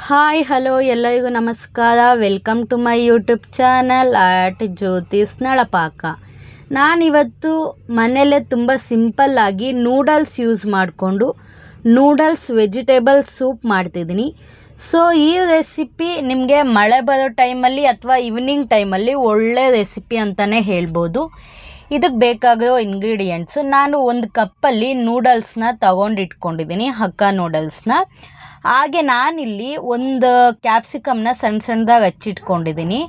Hi hello ಎಲ್ಲರಿಗೂ ನಮಸ್ಕಾರ. Welcome to my YouTube channel at Jyothi's Nalapaka ನಾನಿವತ್ತು ಮನೆಯಲ್ಲೇ ತುಂಬ ಸಿಂಪಲ್ಲಾಗಿ ನೂಡಲ್ಸ್ ಯೂಸ್ ಮಾಡಿಕೊಂಡು ನೂಡಲ್ಸ್ ವೆಜಿಟೇಬಲ್ ಸೂಪ್ ಮಾಡ್ತಿದ್ದೀನಿ. ಸೊ ಈ ರೆಸಿಪಿ ನಿಮಗೆ ಮಳೆ ಬರೋ ಟೈಮಲ್ಲಿ ಅಥವಾ ಈವ್ನಿಂಗ್ ಟೈಮಲ್ಲಿ ಒಳ್ಳೆ ರೆಸಿಪಿ ಅಂತಲೇ ಹೇಳ್ಬೋದು. ಇದಕ್ಕೆ ಬೇಕಾಗಿರೋ ಇಂಗ್ರೀಡಿಯೆಂಟ್ಸು ನಾನು ಒಂದು ಕಪ್ಪಲ್ಲಿ ನೂಡಲ್ಸ್ನ ತಗೊಂಡಿಟ್ಕೊಂಡಿದ್ದೀನಿ, ಹಕ್ಕ ನೂಡಲ್ಸ್ನ ಹಾಗೆ ನಾನಿಲ್ಲಿ ಒಂದು ಕ್ಯಾಪ್ಸಿಕಮ್ನ ಸಣ್ಣ ಸಣ್ಣದಾಗಿ ಹಚ್ಚಿಟ್ಕೊಂಡಿದ್ದೀನಿ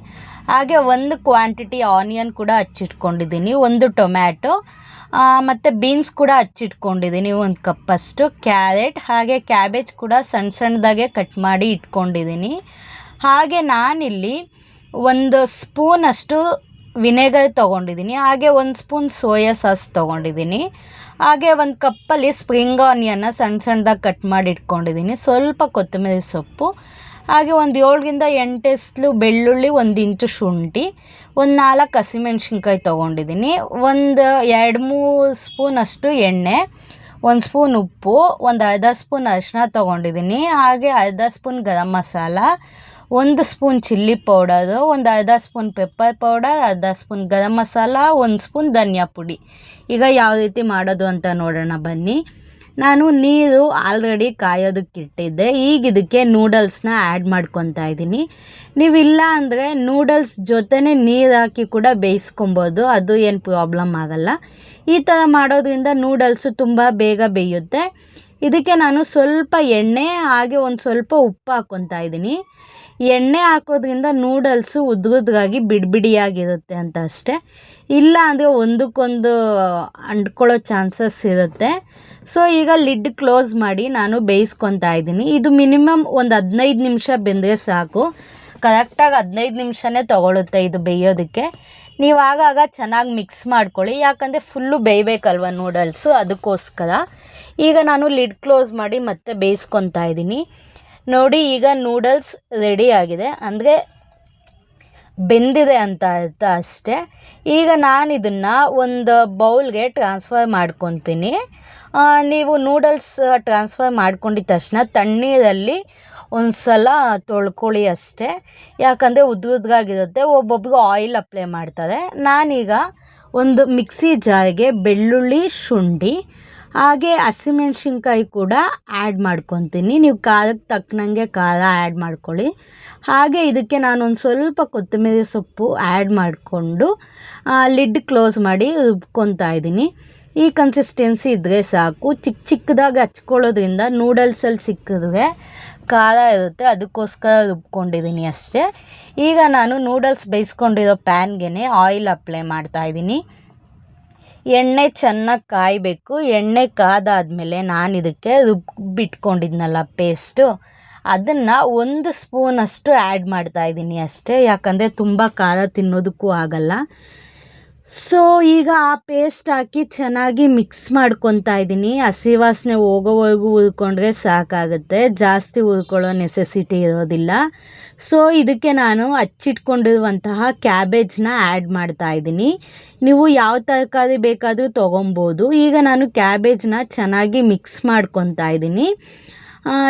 ಹಾಗೆ ಒಂದು ಕ್ವಾಂಟಿಟಿ ಆನಿಯನ್ ಕೂಡ ಹಚ್ಚಿಟ್ಕೊಂಡಿದ್ದೀನಿ ಒಂದು ಟೊಮ್ಯಾಟೊ ಮತ್ತು ಬೀನ್ಸ್ ಕೂಡ ಹಚ್ಚಿಟ್ಕೊಂಡಿದ್ದೀನಿ ಒಂದು ಕಪ್ಪಷ್ಟು ಕ್ಯಾರೆಟ್ ಹಾಗೆ ಕ್ಯಾಬೇಜ್ ಕೂಡ ಸಣ್ಣ ಸಣ್ಣದಾಗೆ ಕಟ್ ಮಾಡಿ ಇಟ್ಕೊಂಡಿದ್ದೀನಿ ಹಾಗೆ ನಾನಿಲ್ಲಿ ಒಂದು ಸ್ಪೂನಷ್ಟು ವಿನೆಗರ್ ತೊಗೊಂಡಿದ್ದೀನಿ ಹಾಗೆ ಒಂದು ಸ್ಪೂನ್ ಸೋಯಾ ಸಾಸ್ ತೊಗೊಂಡಿದ್ದೀನಿ ಹಾಗೆ ಒಂದು ಕಪ್ಪಲ್ಲಿ ಸ್ಪ್ರಿಂಗ್ ಆನಿಯನ್ನ ಸಣ್ಣ ಸಣ್ಣದಾಗಿ ಕಟ್ ಮಾಡಿ ಇಟ್ಕೊಂಡಿದ್ದೀನಿ ಸ್ವಲ್ಪ ಕೊತ್ತಂಬರಿ ಸೊಪ್ಪು, ಹಾಗೆ ಒಂದು ಏಳರಿಂದ ಎಂಟು ಎಸ್ಲು ಬೆಳ್ಳುಳ್ಳಿ ಒಂದು ಇಂಚು ಶುಂಠಿ, ಒಂದು ನಾಲ್ಕು ಹಸಿಮೆಣ್ಸಿನ್ಕಾಯಿ ತೊಗೊಂಡಿದ್ದೀನಿ ಒಂದು ಎರಡು ಮೂರು ಸ್ಪೂನಷ್ಟು ಎಣ್ಣೆ, ಒಂದು ಸ್ಪೂನ್ ಉಪ್ಪು, ಒಂದು ಅರ್ಧ ಸ್ಪೂನ್ ಅರಿಶಿನ ತೊಗೊಂಡಿದ್ದೀನಿ ಹಾಗೆ ಅರ್ಧ ಸ್ಪೂನ್ ಗರಂ ಮಸಾಲ ಒಂದು ಸ್ಪೂನ್ ಚಿಲ್ಲಿ ಪೌಡರು, ಒಂದು ಅರ್ಧ ಸ್ಪೂನ್ ಪೆಪ್ಪರ್ ಪೌಡರ್, ಅರ್ಧ ಸ್ಪೂನ್ ಗರಂ ಮಸಾಲ, ಒಂದು ಸ್ಪೂನ್ ಧನಿಯಾ ಪುಡಿ. ಈಗ ಯಾವ ರೀತಿ ಮಾಡೋದು ಅಂತ ನೋಡೋಣ ಬನ್ನಿ. ನಾನು ನೀರು ಆಲ್ರೆಡಿ ಕಾಯೋದಕ್ಕೆ ಇಟ್ಟಿದ್ದೆ. ಈಗ ಇದಕ್ಕೆ ನೂಡಲ್ಸ್ನ ಆ್ಯಡ್ ಮಾಡ್ಕೊತಾ ಇದ್ದೀನಿ. ನೀವಿಲ್ಲ ಅಂದರೆ ನೂಡಲ್ಸ್ ಜೊತೆನೇ ನೀರು ಹಾಕಿ ಕೂಡ ಬೇಯಿಸ್ಕೊಬೋದು. ಅದು ಏನು ಪ್ರಾಬ್ಲಮ್ ಆಗಲ್ಲ. ಈ ಥರ ಮಾಡೋದ್ರಿಂದ ನೂಡಲ್ಸು ತುಂಬ ಬೇಗ ಬೇಯುತ್ತೆ. ಇದಕ್ಕೆ ನಾನು ಸ್ವಲ್ಪ ಎಣ್ಣೆ, ಹಾಗೆ ಒಂದು ಸ್ವಲ್ಪ ಉಪ್ಪು ಹಾಕ್ಕೊತಾ ಇದ್ದೀನಿ. ಎಣ್ಣೆ ಹಾಕೋದ್ರಿಂದ ನೂಡಲ್ಸು ಉದ್ರುದ್ರಾಗಿ ಬಿಡಿಬಿಡಿಯಾಗಿರುತ್ತೆ ಅಂತ ಅಷ್ಟೇ. ಇಲ್ಲ ಅಂದರೆ ಒಂದಕ್ಕೊಂದು ಅಂಟ್ಕೊಳ್ಳೋ ಚಾನ್ಸಸ್ ಇರುತ್ತೆ. ಸೊ ಈಗ ಲಿಡ್ ಕ್ಲೋಸ್ ಮಾಡಿ ನಾನು ಬೇಯಿಸ್ಕೊತಾ ಇದ್ದೀನಿ. ಇದು ಮಿನಿಮಮ್ ಒಂದು ಹದಿನೈದು ನಿಮಿಷ ಬೆಂದರೆ ಸಾಕು. ಕರೆಕ್ಟಾಗಿ ಹದಿನೈದು ನಿಮಿಷನೇ ತೊಗೊಳುತ್ತೆ ಇದು ಬೇಯೋದಕ್ಕೆ. ನೀವು ಆಗಾಗ ಚೆನ್ನಾಗಿ ಮಿಕ್ಸ್ ಮಾಡ್ಕೊಳ್ಳಿ. ಯಾಕಂದರೆ ಫುಲ್ಲು ಬೇಯಬೇಕಲ್ವ ನೂಡಲ್ಸು? ಅದಕ್ಕೋಸ್ಕರ. ಈಗ ನಾನು ಲಿಡ್ ಕ್ಲೋಸ್ ಮಾಡಿ ಮತ್ತೆ ಬೇಯಿಸ್ಕೊತಾ ಇದ್ದೀನಿ. ನೋಡಿ, ಈಗ ನೂಡಲ್ಸ್ ರೆಡಿ ಆಗಿದೆ. ಅಂದರೆ ಬೆಂದಿದೆ ಅಂತ ಅರ್ಥ ಅಷ್ಟೇ. ಈಗ ನಾನು ಇದನ್ನು ಒಂದು ಬೌಲ್ಗೆ ಟ್ರಾನ್ಸ್ಫರ್ ಮಾಡ್ಕೊತೀನಿ. ನೀವು ನೂಡಲ್ಸ್ ಟ್ರಾನ್ಸ್ಫರ್ ಮಾಡ್ಕೊಂಡಿದ್ದ ತಕ್ಷಣ ತಣ್ಣೀರಲ್ಲಿ ಒಂದು ಸಲ ತೊಳ್ಕೊಳ್ಳಿ ಅಷ್ಟೇ. ಯಾಕಂದರೆ ಉದ್ರುದ್ರಾಗಿರುತ್ತೆ ಒಬ್ಬೊಬ್ಬರು ಆಯಿಲ್ ಅಪ್ಲೈ ಮಾಡ್ತಾರೆ. ನಾನೀಗ ಒಂದು ಮಿಕ್ಸಿ ಜಾರಿಗೆ ಬೆಳ್ಳುಳ್ಳಿ ಶುಂಠಿ ಹಾಗೆ ಹಸಿಮೆಣ್ಸಿನ್ಕಾಯಿ ಕೂಡ ಆ್ಯಡ್ ಮಾಡ್ಕೊತೀನಿ. ನೀವು ಖಾರಕ್ಕೆ ತಕ್ಕನಂಗೆ ಖಾರ ಆ್ಯಡ್ ಮಾಡ್ಕೊಳ್ಳಿ. ಹಾಗೆ ಇದಕ್ಕೆ ನಾನೊಂದು ಸ್ವಲ್ಪ ಕೊತ್ತಂಬರಿ ಸೊಪ್ಪು ಆ್ಯಡ್ ಮಾಡಿಕೊಂಡು ಲಿಡ್ ಕ್ಲೋಸ್ ಮಾಡಿ ರುಬ್ಕೊತಾ ಇದ್ದೀನಿ. ಈ ಕನ್ಸಿಸ್ಟೆನ್ಸಿ ಇದ್ದರೆ ಸಾಕು. ಚಿಕ್ಕ ಚಿಕ್ಕದಾಗಿ ಹಚ್ಕೊಳ್ಳೋದ್ರಿಂದ ನೂಡಲ್ಸಲ್ಲಿ ಸಿಕ್ಕಿದ್ರೆ ಖಾರ ಇರುತ್ತೆ. ಅದಕ್ಕೋಸ್ಕರ ರುಬ್ಕೊಂಡಿದ್ದೀನಿ ಅಷ್ಟೇ. ಈಗ ನಾನು ನೂಡಲ್ಸ್ ಬೇಯಿಸ್ಕೊಂಡಿರೋ ಪ್ಯಾನ್ಗೆ ಆಯಿಲ್ ಅಪ್ಲೈ ಮಾಡ್ತಾಯಿದ್ದೀನಿ ಎಣ್ಣೆ ಚೆನ್ನಾಗಿ ಕಾಯಬೇಕು. ಎಣ್ಣೆ ಕಾದಾದಮೇಲೆ ನಾನು ಇದಕ್ಕೆ ರುಬ್ಬಿಟ್ಕೊಂಡಿದ್ನಲ್ಲ ಪೇಸ್ಟು. ಅದನ್ನು ಒಂದು ಸ್ಪೂನಷ್ಟು ಆ್ಯಡ್ ಮಾಡ್ತಾಯಿದ್ದೀನಿ ಅಷ್ಟೇ. ಯಾಕಂದರೆ ತುಂಬ ಖಾರ ತಿನ್ನೋದಕ್ಕೂ ಆಗಲ್ಲ. ಸೊ ಈಗ ಆ ಪೇಸ್ಟ್ ಹಾಕಿ ಚೆನ್ನಾಗಿ ಮಿಕ್ಸ್ ಮಾಡ್ಕೊತಾ ಇದ್ದೀನಿ. ಹಸಿ ವಾಸನೆ ಹೋಗೋವರೆಗೂ ಉಳ್ಕೊಂಡ್ರೆ ಸಾಕಾಗುತ್ತೆ. ಜಾಸ್ತಿ ಉಳ್ಕೊಳ್ಳೋ ನೆಸೆಸಿಟಿ ಇರೋದಿಲ್ಲ. ಸೊ ಇದಕ್ಕೆ ನಾನು ಹಚ್ಚಿಟ್ಕೊಂಡಿರುವಂತಹ ಕ್ಯಾಬೇಜ್ನ ಆ್ಯಡ್ ಮಾಡ್ತಾ ಇದ್ದೀನಿ. ನೀವು ಯಾವ ತರಕಾರಿ ಬೇಕಾದರೂ ತೊಗೊಬೋದು. ಈಗ ನಾನು ಕ್ಯಾಬೇಜ್ನ ಚೆನ್ನಾಗಿ ಮಿಕ್ಸ್ ಮಾಡ್ಕೊತಾ ಇದ್ದೀನಿ.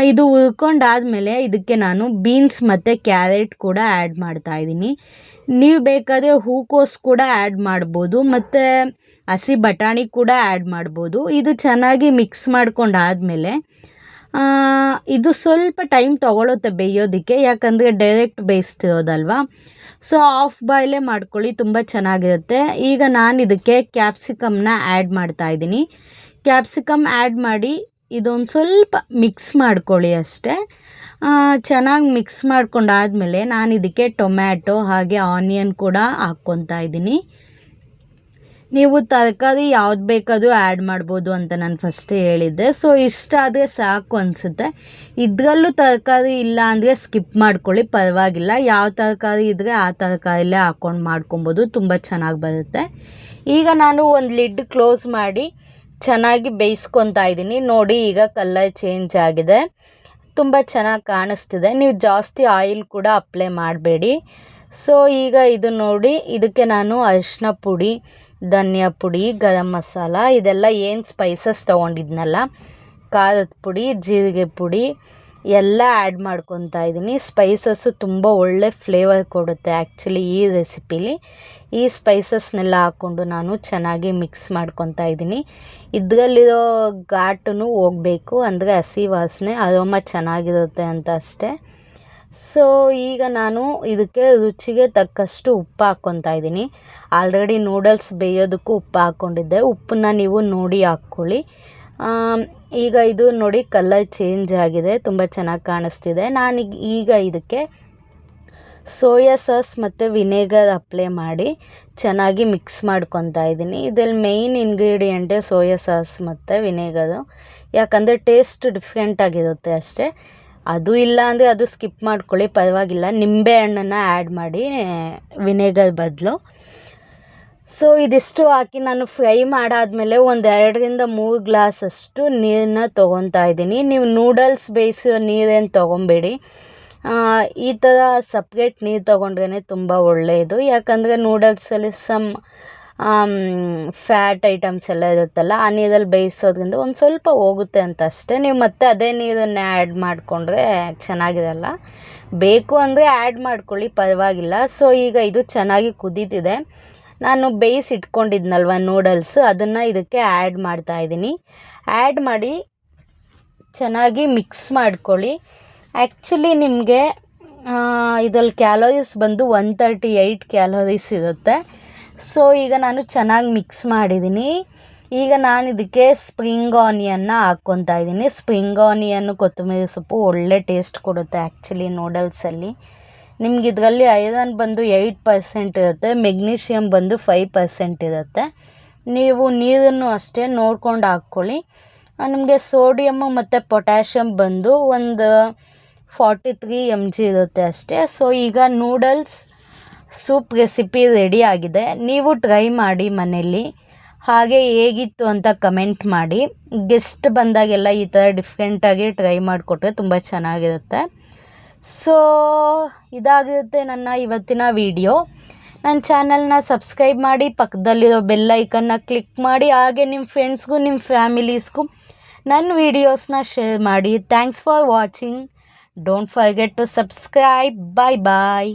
ಇದು ಉಳ್ಕೊಂಡಾದಮೇಲೆ ಇದಕ್ಕೆ ನಾನು ಬೀನ್ಸ್ ಮತ್ತು ಕ್ಯಾರೆಟ್ ಕೂಡ ಆ್ಯಡ್ ಮಾಡ್ತಾ ಇದ್ದೀನಿ. ನೀವು ಬೇಕಾದರೆ ಹೂಕೋಸ್ ಕೂಡ ಆ್ಯಡ್ ಮಾಡ್ಬೋದು, ಮತ್ತು ಹಸಿ ಬಟಾಣಿ ಕೂಡ ಆ್ಯಡ್ ಮಾಡ್ಬೋದು. ಇದು ಚೆನ್ನಾಗಿ ಮಿಕ್ಸ್ ಮಾಡ್ಕೊಂಡಾದಮೇಲೆ ಇದು ಸ್ವಲ್ಪ ಟೈಮ್ ತೊಗೊಳುತ್ತೆ ಬೇಯೋದಕ್ಕೆ, ಯಾಕಂದರೆ ಡೈರೆಕ್ಟ್ ಬೇಯಿಸ್ತಿರೋದಲ್ವ ಸೊ ಆಫ್ ಬಾಯ್ಲೇ ಮಾಡ್ಕೊಳ್ಳಿ, ತುಂಬ ಚೆನ್ನಾಗಿರುತ್ತೆ. ಈಗ ನಾನು ಇದಕ್ಕೆ ಕ್ಯಾಪ್ಸಿಕಮ್ನ ಆ್ಯಡ್ ಮಾಡ್ತಾ ಇದ್ದೀನಿ. ಕ್ಯಾಪ್ಸಿಕಮ್ ಆ್ಯಡ್ ಮಾಡಿ ಇದೊಂದು ಸ್ವಲ್ಪ ಮಿಕ್ಸ್ ಮಾಡ್ಕೊಳ್ಳಿ ಅಷ್ಟೇ. ಚೆನ್ನಾಗಿ ಮಿಕ್ಸ್ ಮಾಡ್ಕೊಂಡಾದಮೇಲೆ ನಾನು ಇದಕ್ಕೆ ಟೊಮ್ಯಾಟೊ, ಹಾಗೆ ಆನಿಯನ್ ಕೂಡ ಹಾಕ್ಕೊತಾ ಇದ್ದೀನಿ. ನೀವು ತರಕಾರಿ ಯಾವ್ದು ಬೇಕಾದರೂ ಆ್ಯಡ್ ಮಾಡ್ಬೋದು ಅಂತ ನಾನು ಫಸ್ಟೇ ಹೇಳಿದ್ದೆ. ಸೊ ಇಷ್ಟ ಆದರೆ ಸಾಕು ಅನಿಸುತ್ತೆ. ಇದರಲ್ಲೂ ತರಕಾರಿ ಇಲ್ಲ ಅಂದರೆ ಸ್ಕಿಪ್ ಮಾಡ್ಕೊಳ್ಳಿ, ಪರವಾಗಿಲ್ಲ. ಯಾವ ತರಕಾರಿ ಇದ್ದರೆ ಆ ತರಕಾರಿಲೇ ಹಾಕ್ಕೊಂಡು ಮಾಡ್ಕೊಬೋದು. ತುಂಬ ಚೆನ್ನಾಗಿ ಬರುತ್ತೆ. ಈಗ ನಾನು ಒಂದು ಲಿಡ್ ಕ್ಲೋಸ್ ಮಾಡಿ ಚೆನ್ನಾಗಿ ಬೇಯಿಸ್ಕೊತಾ ಇದ್ದೀನಿ. ನೋಡಿ ಈಗ ಕಲರ್ ಚೇಂಜ್ ಆಗಿದೆ. ತುಂಬ ಚೆನ್ನಾಗಿ ಕಾಣಿಸ್ತಿದೆ. ನೀವು ಜಾಸ್ತಿ ಆಯಿಲ್ ಕೂಡ ಅಪ್ಲೈ ಮಾಡಬೇಡಿ. ಸೊ, ಈಗ ಇದು ನೋಡಿ, ಇದಕ್ಕೆ ನಾನು ಅರಿಶಿನ ಪುಡಿ, ಧನಿಯಾ ಪುಡಿ, ಗರಂ ಮಸಾಲ, ಇದೆಲ್ಲ ಏನು ಸ್ಪೈಸಸ್ ತೊಗೊಂಡಿದ್ನಲ್ಲ? ಖಾರದ ಪುಡಿ, ಜೀರಿಗೆ ಪುಡಿ ಎಲ್ಲ ಆ್ಯಡ್ ಮಾಡ್ಕೊತಾ ಇದ್ದೀನಿ ಸ್ಪೈಸಸ್ಸು ತುಂಬ ಒಳ್ಳೆ ಫ್ಲೇವರ್ ಕೊಡುತ್ತೆ ಆ್ಯಕ್ಚುಲಿ ಈ ರೆಸಿಪಿಲಿ ಈ ಸ್ಪೈಸಸ್ನೆಲ್ಲ ಹಾಕ್ಕೊಂಡು ನಾನು ಚೆನ್ನಾಗಿ ಮಿಕ್ಸ್ ಮಾಡ್ಕೊತಾ ಇದ್ದೀನಿ ಇದರಲ್ಲಿರೋ ಘಾಟು ಹೋಗಬೇಕು, ಅಂದರೆ ಹಸಿ ವಾಸನೆ ಅರೋಮ ಚೆನ್ನಾಗಿರುತ್ತೆ ಅಂತ ಅಷ್ಟೇ. ಸೊ ಈಗ ನಾನು ಇದಕ್ಕೆ ರುಚಿಗೆ ತಕ್ಕಷ್ಟು ಉಪ್ಪು ಹಾಕ್ಕೊತಾ ಇದ್ದೀನಿ ಆಲ್ರೆಡಿ ನೂಡಲ್ಸ್ ಬೇಯೋದಕ್ಕೂ ಉಪ್ಪು ಹಾಕ್ಕೊಂಡಿದ್ದೆ. ಉಪ್ಪನ್ನ ನೀವು ನೋಡಿ ಹಾಕ್ಕೊಳ್ಳಿ. ಈಗ ಇದು ನೋಡಿ ಕಲರ್ ಚೇಂಜ್ ಆಗಿದೆ, ತುಂಬ ಚೆನ್ನಾಗಿ ಕಾಣಿಸ್ತಿದೆ. ನಾನು ಈಗ ಇದಕ್ಕೆ ಸೋಯಾ ಸಾಸ್ ಮತ್ತು ವಿನೆಗರ್ ಅಪ್ಲೈ ಮಾಡಿ ಚೆನ್ನಾಗಿ ಮಿಕ್ಸ್ ಮಾಡ್ಕೊತಾ ಇದ್ದೀನಿ. ಇದ್ರಲ್ಲಿ ಮೇಯ್ನ್ ಇಂಗ್ರೀಡಿಯೆಂಟೇ ಸೋಯಾ ಸಾಸ್ ಮತ್ತು ವಿನೆಗರು. ಯಾಕಂದರೆ ಟೇಸ್ಟ್ ಡಿಫ್ರೆಂಟ್ ಆಗಿರುತ್ತೆ ಅಷ್ಟೇ. ಅದು ಇಲ್ಲ ಅಂದರೆ ಅದು ಸ್ಕಿಪ್ ಮಾಡ್ಕೊಳ್ಳಿ, ಪರವಾಗಿಲ್ಲ. ನಿಂಬೆ ಹಣ್ಣನ್ನು ಆ್ಯಡ್ ಮಾಡಿ, ವಿನೆಗರ್ ಬದಲು. ಸೊ ಇದಿಷ್ಟು ಹಾಕಿ ನಾನು ಫ್ರೈ ಮಾಡಾದಮೇಲೆ ಒಂದು ಎರಡರಿಂದ ಮೂರು ಗ್ಲಾಸ್ ಅಷ್ಟು ನೀರನ್ನ ತೊಗೊತಾ ಇದ್ದೀನಿ. ನೀವು ನೂಡಲ್ಸ್ ಬೇಯಿಸೋ ನೀರೇನು ತೊಗೊಬೇಡಿ ಈ ಥರ ಸಪ್ರೇಟ್ ನೀರು ತೊಗೊಂಡ್ರೇ ತುಂಬ ಒಳ್ಳೆಯದು ಯಾಕಂದರೆ ನೂಡಲ್ಸಲ್ಲಿ ಸಮ್ ಫ್ಯಾಟ್ ಐಟಮ್ಸ್ ಎಲ್ಲ ಇರುತ್ತಲ್ಲ, ಆ ನೀರಲ್ಲಿ ಬೇಯಿಸೋದ್ರಿಂದ ಒಂದು ಸ್ವಲ್ಪ ಹೋಗುತ್ತೆ ಅಂತ ಅಷ್ಟೇ ನೀವು ಮತ್ತೆ ಅದೇ ನೀರನ್ನೇ ಆ್ಯಡ್ ಮಾಡಿಕೊಂಡ್ರೆ ಚೆನ್ನಾಗಿರಲ್ಲ ಬೇಕು ಅಂದರೆ ಆ್ಯಡ್ ಮಾಡ್ಕೊಳ್ಳಿ, ಪರವಾಗಿಲ್ಲ. ಸೊ ಈಗ ಇದು ಚೆನ್ನಾಗಿ ಕುದೀತಿದೆ. ನಾನು ಬೇಯ್ಸ್ ಇಟ್ಕೊಂಡಿದ್ನಲ್ವ ನೂಡಲ್ಸ್, ಅದನ್ನು ಇದಕ್ಕೆ ಆ್ಯಡ್ ಮಾಡ್ತಾ ಇದ್ದೀನಿ. ಆ್ಯಡ್ ಮಾಡಿ ಚೆನ್ನಾಗಿ ಮಿಕ್ಸ್ ಮಾಡ್ಕೊಳ್ಳಿ. ಆ್ಯಕ್ಚುಲಿ ನಿಮಗೆ ಇದರಲ್ಲಿ ಕ್ಯಾಲೋರೀಸ್ ಬಂದು ಒನ್ ತರ್ಟಿ ಏಯ್ಟ್ ಕ್ಯಾಲೋರೀಸ್ ಇರುತ್ತೆ. ಸೊ, ಈಗ ನಾನು ಚೆನ್ನಾಗಿ ಮಿಕ್ಸ್ ಮಾಡಿದ್ದೀನಿ. ಈಗ ನಾನು ಇದಕ್ಕೆ ಸ್ಪ್ರಿಂಗ್ ಆನಿಯನ್ನ ಹಾಕ್ಕೊತಾ ಇದ್ದೀನಿ. ಸ್ಪ್ರಿಂಗ್ ಆನಿಯನ್ನು ಕೊತ್ತಂಬರಿ ಸೊಪ್ಪು ಒಳ್ಳೆ ಟೇಸ್ಟ್ ಕೊಡುತ್ತೆ ಆ್ಯಕ್ಚುಲಿ ನೂಡಲ್ಸಲ್ಲಿ. ನಿಮ್ಗೆ ಇದರಲ್ಲಿ ಐರನ್ ಬಂದು ಏಯ್ಟ್ ಪರ್ಸೆಂಟ್ ಇರುತ್ತೆ ಮೆಗ್ನೀಷಿಯಮ್ ಬಂದು ಫೈವ್ ಪರ್ಸೆಂಟ್ ಇರುತ್ತೆ. ನೀವು ನೀರನ್ನು ಅಷ್ಟೇ ನೋಡ್ಕೊಂಡು ಹಾಕ್ಕೊಳ್ಳಿ. ನಿಮಗೆ ಸೋಡಿಯಮ್ಮು ಮತ್ತು ಪೊಟ್ಯಾಷಿಯಮ್ ಬಂದು ಒಂದು ಫಾರ್ಟಿ ತ್ರೀ ಎಂ ಜಿ ಇರುತ್ತೆ ಅಷ್ಟೇ. ಸೊ ಈಗ ನೂಡಲ್ಸ್ ಸೂಪ್ ರೆಸಿಪಿ ರೆಡಿ ಆಗಿದೆ. ನೀವು ಟ್ರೈ ಮಾಡಿ ಮನೆಯಲ್ಲಿ. ಹಾಗೆ ಹೇಗಿತ್ತು ಅಂತ ಕಮೆಂಟ್ ಮಾಡಿ. ಗೆಸ್ಟ್ ಬಂದಾಗೆಲ್ಲ ಈ ಥರ ಡಿಫ್ರೆಂಟಾಗಿ ಟ್ರೈ ಮಾಡಿಕೊಟ್ರೆ ತುಂಬ ಚೆನ್ನಾಗಿರುತ್ತೆ. ಸೊ ಇದಾಗಿರುತ್ತೆ ನನ್ನ ಇವತ್ತಿನ ವಿಡಿಯೋ ನನ್ನ ಚಾನಲ್ನ ಸಬ್ಸ್ಕ್ರೈಬ್ ಮಾಡಿ, ಪಕ್ಕದಲ್ಲಿರೋ ಬೆಲ್ ಐಕನ್ನ ಕ್ಲಿಕ್ ಮಾಡಿ, ಹಾಗೆ ನಿಮ್ಮ ಫ್ರೆಂಡ್ಸ್ಗೂ ನಿಮ್ಮ ಫ್ಯಾಮಿಲೀಸ್ಗೂ ನನ್ನ ವೀಡಿಯೋಸ್ನ ಶೇರ್ ಮಾಡಿ. Thanks for watching don't forget to subscribe bye bye